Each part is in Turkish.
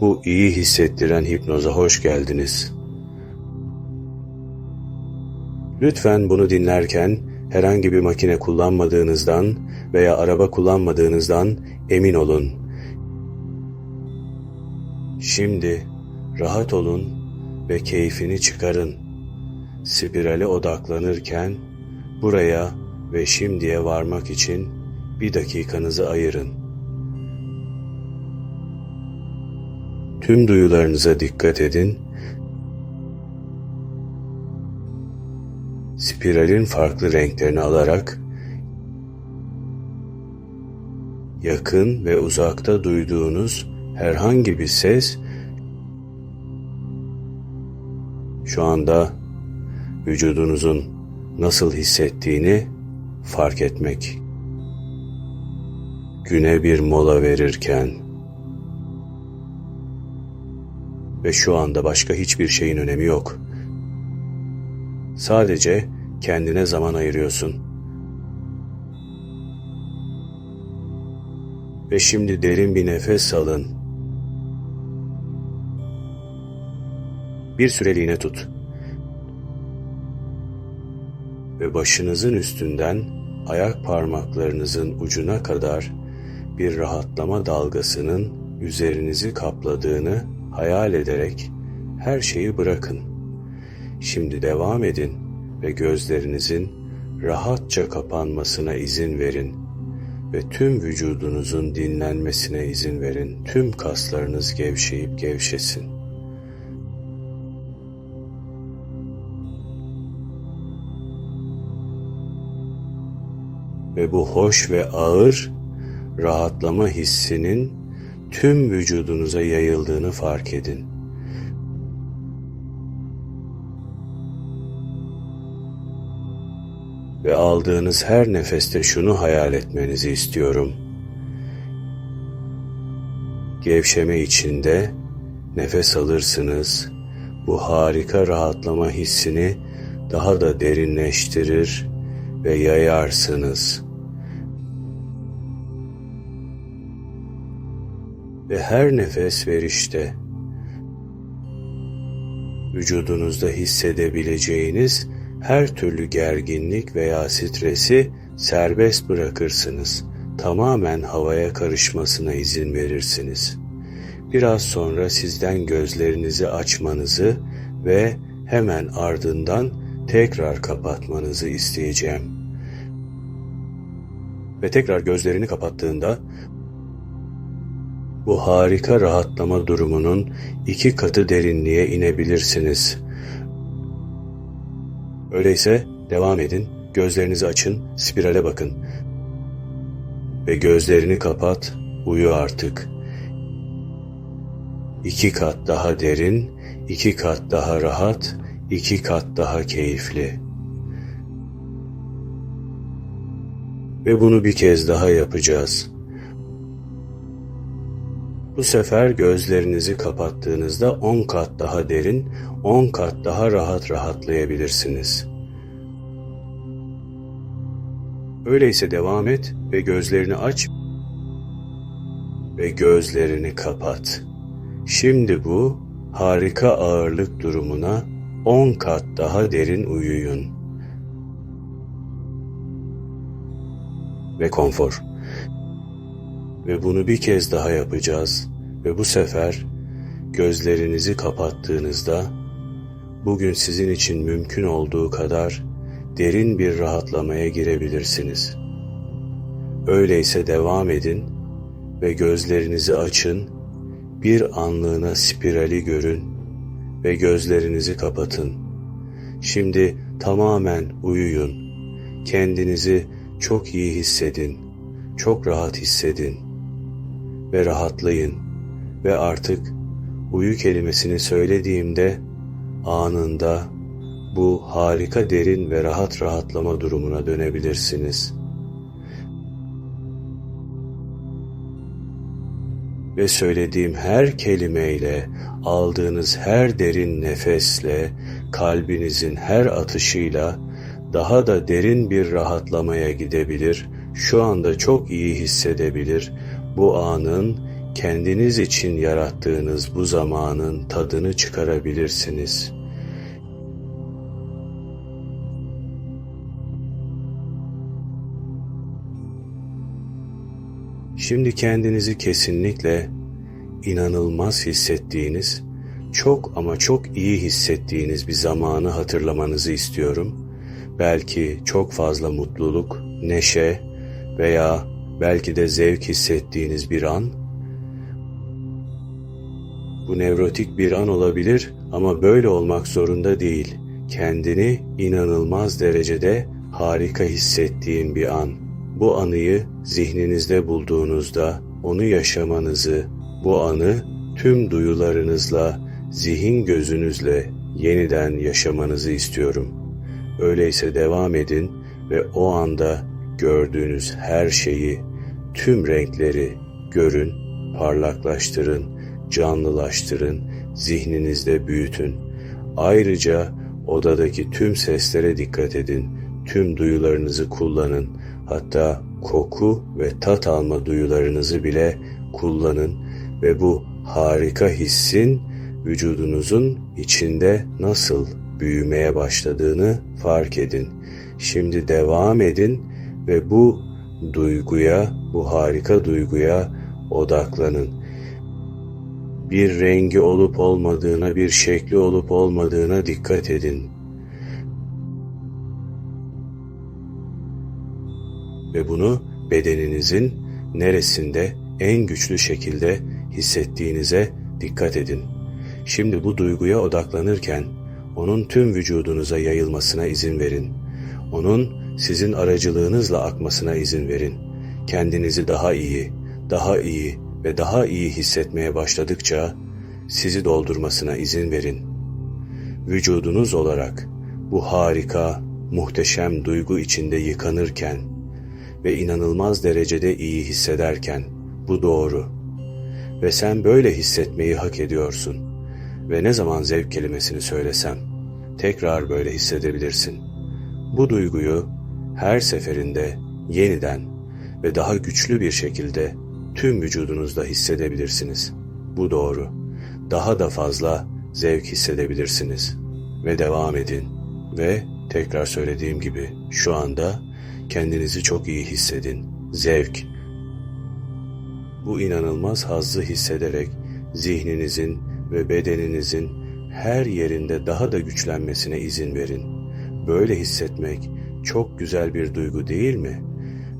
Bu iyi hissettiren hipnoza hoş geldiniz. Lütfen bunu dinlerken herhangi bir makine kullanmadığınızdan veya araba kullanmadığınızdan emin olun. Şimdi rahat olun ve keyfini çıkarın. Spirale odaklanırken buraya ve şimdiye varmak için bir dakikanızı ayırın. Tüm duyularınıza dikkat edin. Spiralin farklı renklerini alarak yakın ve uzakta duyduğunuz herhangi bir ses şu anda vücudunuzun nasıl hissettiğini fark etmek. Güne bir mola verirken ve şu anda başka hiçbir şeyin önemi yok. Sadece kendine zaman ayırıyorsun. Ve şimdi derin bir nefes alın. Bir süreliğine tut. Ve başınızın üstünden ayak parmaklarınızın ucuna kadar bir rahatlama dalgasının üzerinizi kapladığını hayal ederek her şeyi bırakın. Şimdi devam edin ve gözlerinizin rahatça kapanmasına izin verin ve tüm vücudunuzun dinlenmesine izin verin. Tüm kaslarınız gevşeyip gevşesin. Ve bu hoş ve ağır rahatlama hissinin tüm vücudunuza yayıldığını fark edin. Ve aldığınız her nefeste şunu hayal etmenizi istiyorum. Gevşeme içinde nefes alırsınız. Bu harika rahatlama hissini daha da derinleştirir ve yayarsınız.'' Ve her nefes verişte vücudunuzda hissedebileceğiniz her türlü gerginlik veya stresi serbest bırakırsınız. Tamamen havaya karışmasına izin verirsiniz. Biraz sonra sizden gözlerinizi açmanızı ve hemen ardından tekrar kapatmanızı isteyeceğim. Ve tekrar gözlerini kapattığında bu harika rahatlama durumunun iki katı derinliğe inebilirsiniz. Öyleyse devam edin, gözlerinizi açın, spirale bakın. Ve gözlerini kapat, uyu artık. İki kat daha derin, iki kat daha rahat, iki kat daha keyifli. Ve bunu bir kez daha yapacağız.'' Bu sefer gözlerinizi kapattığınızda 10 kat daha derin, 10 kat daha rahat rahatlayabilirsiniz. Öyleyse devam et ve gözlerini aç ve gözlerini kapat. Şimdi bu harika ağırlık durumuna 10 kat daha derin uyuyun. Ve konfor. Ve bunu bir kez daha yapacağız ve bu sefer gözlerinizi kapattığınızda bugün sizin için mümkün olduğu kadar derin bir rahatlamaya girebilirsiniz. Öyleyse devam edin ve gözlerinizi açın, bir anlığına spirali görün ve gözlerinizi kapatın. Şimdi tamamen uyuyun. Kendinizi çok iyi hissedin. Çok rahat hissedin ve rahatlayın ve artık uyu kelimesini söylediğimde anında bu harika derin ve rahat rahatlama durumuna dönebilirsiniz. Ve söylediğim her kelimeyle, aldığınız her derin nefesle, kalbinizin her atışıyla daha da derin bir rahatlamaya gidebilir, şu anda çok iyi hissedebilir bu anın kendiniz için yarattığınız bu zamanın tadını çıkarabilirsiniz. Şimdi kendinizi kesinlikle inanılmaz hissettiğiniz, çok ama çok iyi hissettiğiniz bir zamanı hatırlamanızı istiyorum. Belki çok fazla mutluluk, neşe veya belki de zevk hissettiğiniz bir an. Bu nevrotik bir an olabilir ama böyle olmak zorunda değil. Kendini inanılmaz derecede harika hissettiğin bir an. Bu anıyı zihninizde bulduğunuzda onu yaşamanızı, bu anı tüm duyularınızla, zihin gözünüzle yeniden yaşamanızı istiyorum. Öyleyse devam edin ve o anda gördüğünüz her şeyi, tüm renkleri görün, parlaklaştırın, canlılaştırın, zihninizde büyütün. Ayrıca odadaki tüm seslere dikkat edin, tüm duyularınızı kullanın, hatta koku ve tat alma duyularınızı bile kullanın ve bu harika hissin vücudunuzun içinde nasıl büyümeye başladığını fark edin. Şimdi devam edin ve bu duyguya, bu harika duyguya odaklanın. Bir rengi olup olmadığına, bir şekli olup olmadığına dikkat edin. Ve bunu bedeninizin neresinde en güçlü şekilde hissettiğinize dikkat edin. Şimdi bu duyguya odaklanırken onun tüm vücudunuza yayılmasına izin verin. Onun sizin aracılığınızla akmasına izin verin. Kendinizi daha iyi, daha iyi ve daha iyi hissetmeye başladıkça sizi doldurmasına izin verin. Vücudunuz olarak bu harika, muhteşem duygu içinde yıkanırken ve inanılmaz derecede iyi hissederken bu doğru. Ve sen böyle hissetmeyi hak ediyorsun. Ve ne zaman zevk kelimesini söylesem tekrar böyle hissedebilirsin. Bu duyguyu her seferinde yeniden ve daha güçlü bir şekilde tüm vücudunuzda hissedebilirsiniz. Bu doğru. Daha da fazla zevk hissedebilirsiniz. Ve devam edin. Ve tekrar söylediğim gibi şu anda kendinizi çok iyi hissedin. Zevk. Bu inanılmaz hazzı hissederek zihninizin ve bedeninizin her yerinde daha da güçlenmesine izin verin. Böyle hissetmek çok güzel bir duygu değil mi?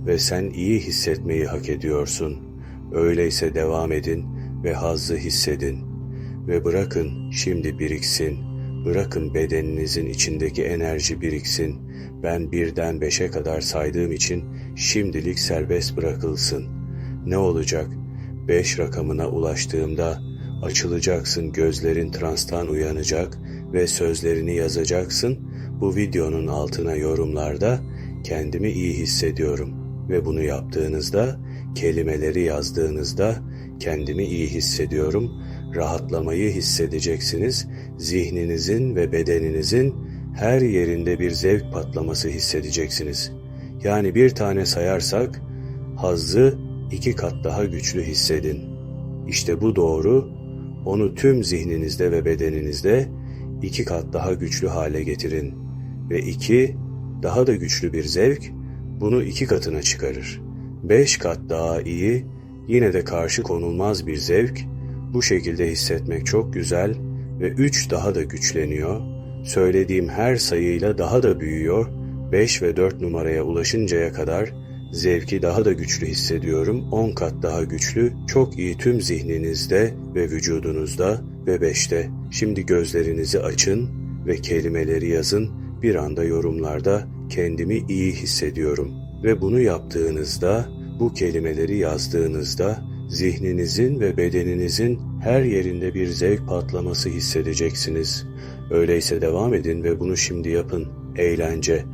Ve sen iyi hissetmeyi hak ediyorsun. Öyleyse devam edin ve hazzı hissedin. Ve bırakın şimdi biriksin. Bırakın bedeninizin içindeki enerji biriksin. Ben birden beşe kadar saydığım için şimdilik serbest bırakılsın. Ne olacak? Beş rakamına ulaştığımda açılacaksın, gözlerin transtan uyanacak ve sözlerini yazacaksın. Bu videonun altına yorumlarda kendimi iyi hissediyorum ve bunu yaptığınızda, kelimeleri yazdığınızda kendimi iyi hissediyorum, rahatlamayı hissedeceksiniz. Zihninizin ve bedeninizin her yerinde bir zevk patlaması hissedeceksiniz. Yani bir tane sayarsak hazzı iki kat daha güçlü hissedin. İşte bu doğru, onu tüm zihninizde ve bedeninizde iki kat daha güçlü hale getirin. Ve iki, daha da güçlü bir zevk, bunu iki katına çıkarır. Beş kat daha iyi, yine de karşı konulmaz bir zevk, bu şekilde hissetmek çok güzel ve üç daha da güçleniyor. Söylediğim her sayıyla daha da büyüyor, beş ve dört numaraya ulaşıncaya kadar Zevki daha da güçlü hissediyorum, on kat daha güçlü, çok iyi tüm zihninizde ve vücudunuzda ve beşte. Şimdi gözlerinizi açın ve kelimeleri yazın, bir anda yorumlarda kendimi iyi hissediyorum. Ve bunu yaptığınızda, bu kelimeleri yazdığınızda, zihninizin ve bedeninizin her yerinde bir zevk patlaması hissedeceksiniz. Öyleyse devam edin ve bunu şimdi yapın. Eğlence,